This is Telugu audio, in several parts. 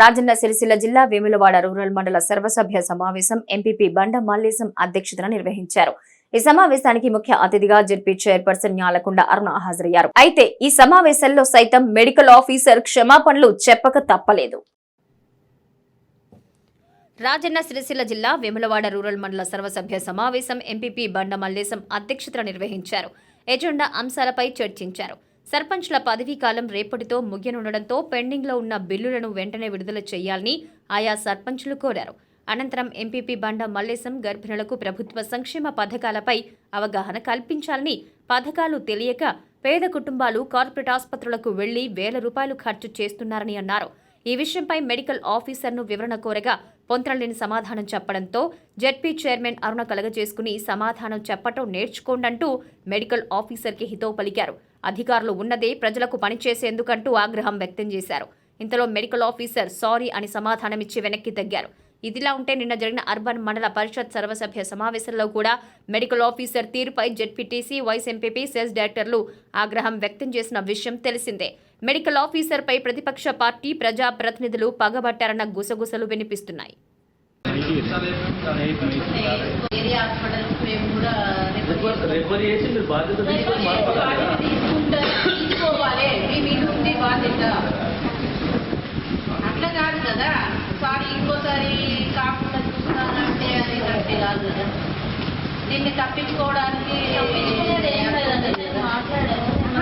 రాజన్న సిరిసిల్ల జిల్లా వేములవాడ రూరల్ మండల సర్వసభ్య సమావేశం ఎంపీపీ బండ మల్లేశం అధ్యక్షతన నిర్వహించారు. ఈ సమావేశానికి ముఖ్య అతిథిగా జెడ్పీ చైర్పర్సన్ న్యాలకొండ అరుణ హాజరయ్యారు. అయితే ఈ సమావేశంలో సైతం మెడికల్ ఆఫీసర్ క్షమాపణలు చెప్పక తప్పలేదు. రాజన్న సిరిసిల్ల జిల్లా వేములవాడ రూరల్ మండల సర్వసభ్య సమావేశం ఎంపీపీ బండ మల్లేశం అధ్యక్షతన నిర్వహించారు. ఎజెండా అంశాలపై చర్చించారు. సర్పంచ్ల పదవీ కాలం రేపటితో ముగియనుండటంతో పెండింగ్లో ఉన్న బిల్లులను వెంటనే విడుదల చేయాలని ఆయా సర్పంచ్లు కోరారు. అనంతరం ఎంపీపీ బండ మల్లేశం గర్భిణులకు ప్రభుత్వ సంక్షేమ పథకాలపై అవగాహన కల్పించాలని పథకాలు తెలియక పేద కుటుంబాలు కార్పొరేట్ ఆసుపత్రులకు వెళ్ళి వేల రూపాయలు ఖర్చు చేస్తున్నారని అన్నారు. ఈ విషయంపై మెడికల్ ఆఫీసర్ను వివరణ కోరగా పొంతనలేని సమాధానం చెప్పడంతో జెడ్పీ చైర్మన్ అరుణ కలగజేసుకుని సమాధానం చెప్పటం నేర్చుకోండంటూ మెడికల్ ఆఫీసర్కి హితవు పలికారు అధికారులు ఉన్నదే ప్రజలకు పనిచేసేందుకంటూ ఆగ్రహం వ్యక్తం చేశారు. ఇంతలో మెడికల్ ఆఫీసర్ సారీ అని సమాధానమిచ్చి వెనక్కి తగ్గారు. ఇదిలా ఉంటే నిన్న జరిగిన అర్బన్ మండల పరిషత్ సర్వసభ్య సమావేశంలో కూడా మెడికల్ ఆఫీసర్ తీరుపై జెడ్పీటీసీ వైస్ ఎంపీపీ సెస్ డైరెక్టర్లు ఆగ్రహం వ్యక్తం చేసిన విషయం తెలిసిందే. మెడికల్ ఆఫీసర్పై ప్రతిపక్ష పార్టీ ప్రజా ప్రతినిధులు పగబట్టారన్న గుసగుసలు వినిపిస్తున్నాయి. అట్లా కాదు కదా ఇంకోసారి కాకుండా చూస్తానంటే కాదు కదా దీన్ని తప్పించుకోవడానికి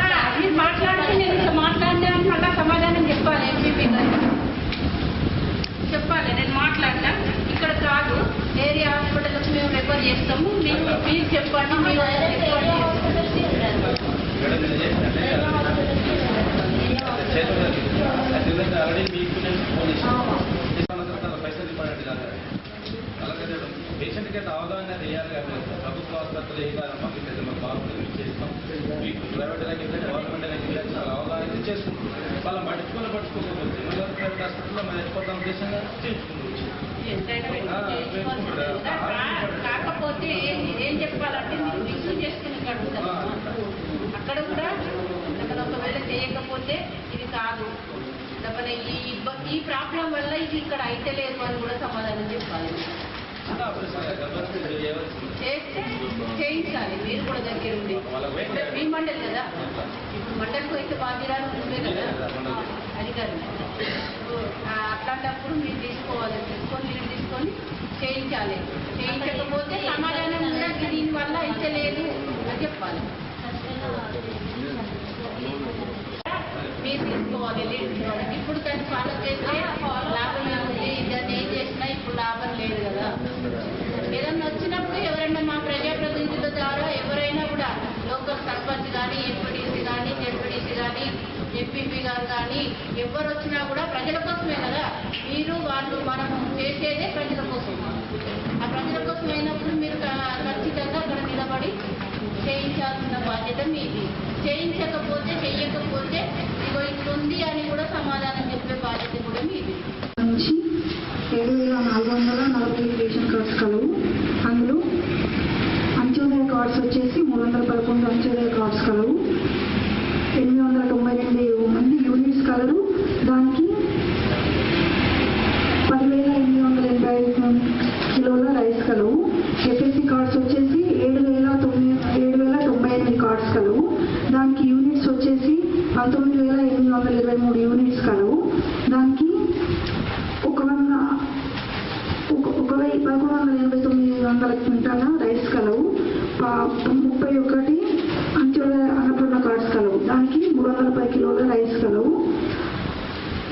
ఆ, మీరు మాట్లాడితే నేను ఇట్లా మాట్లాడినా అని మళ్ళా సమాధానం చెప్పాలి ఎంపీపీ గారు చెప్పాలి నేను మాట్లాడినా ఇక్కడ కాదు ఏరియా హాస్పిటల్కి మేము రెఫర్ చేస్తాము మీరు మీరు చెప్పండి మీరు రెఫర్ ఆల్రెడీ మీకు నేను ఫోన్ ఇచ్చాను పైసలు ఇవ్వడానికి కాదు అలాగే పేషెంట్కి అయితే అవగాహన చేయాలి ప్రభుత్వ ఆసుపత్రులు కాదు మాకు బాగుంటుంది మీకు చేస్తాం. మీకు ప్రైవేట్ దగ్గర గవర్నమెంట్ దగ్గర చాలా అవగాహన చేసుకుంటాం వాళ్ళ పట్టుకోవాలి పట్టుకోకపోతే కాకపోతే ఏం చెప్పాలంటే మీరు రిసీవ్ చేసుకుని కడుగుతారు అక్కడ కూడా అక్కడ ఒకవేళ చేయకపోతే ఇది కాదు. లేకపోతే ఈ ఇబ్బ- ఈ ప్రాబ్లం వల్ల ఇది ఇక్కడ అయితే లేదు అని కూడా సమాధానం చెప్పాలి. చేస్తే చేయించాలి. మీరు కూడా దగ్గర ఉండి. మీ మండలి కదా? ఇప్పుడు మండలికి అయితే బాధ్యరాలు ఉండే కదా? అధికారులు కాదు అట్లాంటప్పుడు మీరు తీసుకోవాలి. తీసుకొని మీరు తీసుకొని చేయించాలి. చేయించకపోతే సమాధానం కూడా దీని వల్ల అయితే లేదు అని చెప్పాలి. మీరు తీసుకోవాలి లీడ్ తీసుకోవాలి ఇప్పుడు కానీ ఫాలో చేస్తే లాభం ఏముంది? ఇద్దరు ఏం చేసినా ఇప్పుడు లాభం లేదు కదా. ఏదన్నా వచ్చినప్పుడు ఎవరైనా మా ప్రజాప్రతినిధుల ద్వారా ఎవరైనా కూడా లోకల్ సర్పంచ్ కానీ ఎంపీడీసీ కానీ జెడ్పీడీసీ కానీ ఎంపీపీ గారు కానీ ఎవరు వచ్చినా కూడా ప్రజల కోసమే కదా. మీరు వాళ్ళు మనం చేసేదే ప్రజల కోసం. ఆ ప్రజల కోసం అయినప్పుడు మీరు ఖచ్చితంగా అక్కడ నిలబడి చేయించాల్సిన బాధ్యత మీది. చేయించకపోతే చెయ్యకపోతే ఇగో ఇట్లుంది అని కూడా సమాధానం చెప్పే బాధ్యత కూడా మీది. ఏడు వేల నాలుగు వందల నలభై రేషన్ కార్డ్స్ కలవు. అందులో అంత్యోదయ కార్డ్స్ వచ్చేసి మూడు వందల పదకొండు అంత్యోదయ కార్డ్స్ కలవు. పదకొండు వందల తొమ్మిది వందల క్వింటాల రైస్ కలవు ముప్పై ఒకటి అంత్యోదయ అన్నపూర్ణ కార్డ్స్ కలవు. దానికి మూడు వందల పది కిలోల రైస్ కలవు.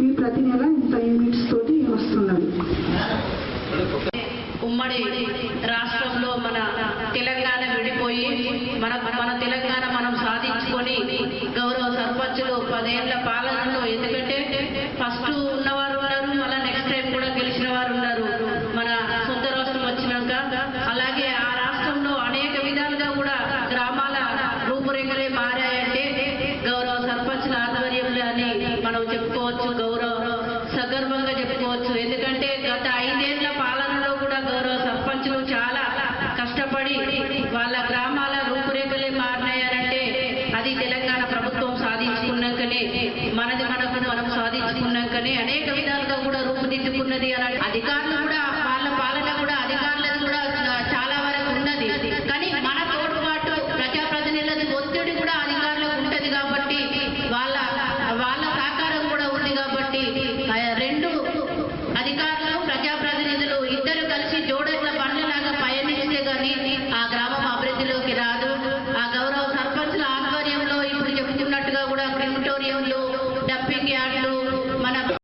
ఇవి ప్రతి నెల ఇంత యూనిట్స్ తోటి వస్తున్నది ఉమ్మడి రాష్ట్రంలో మన తెలంగాణ విడిపోయి మన మన తెలంగాణ సందర్భంగా చెప్పుకోవచ్చు. ఎందుకంటే గత ఐదేళ్ళ పాలనలో కూడా గౌరవ సర్పంచులు చాలా కష్టపడి వాళ్ళ గ్రామాల రూపురేఖలే మారినాయారంటే అది తెలంగాణ ప్రభుత్వం సాధించుకున్నాకనే మనది మనకు మనం సాధించుకున్నాకనే అనేక విధాలుగా కూడా రూపుదిద్దుకున్నది అలాంటి అధికారులు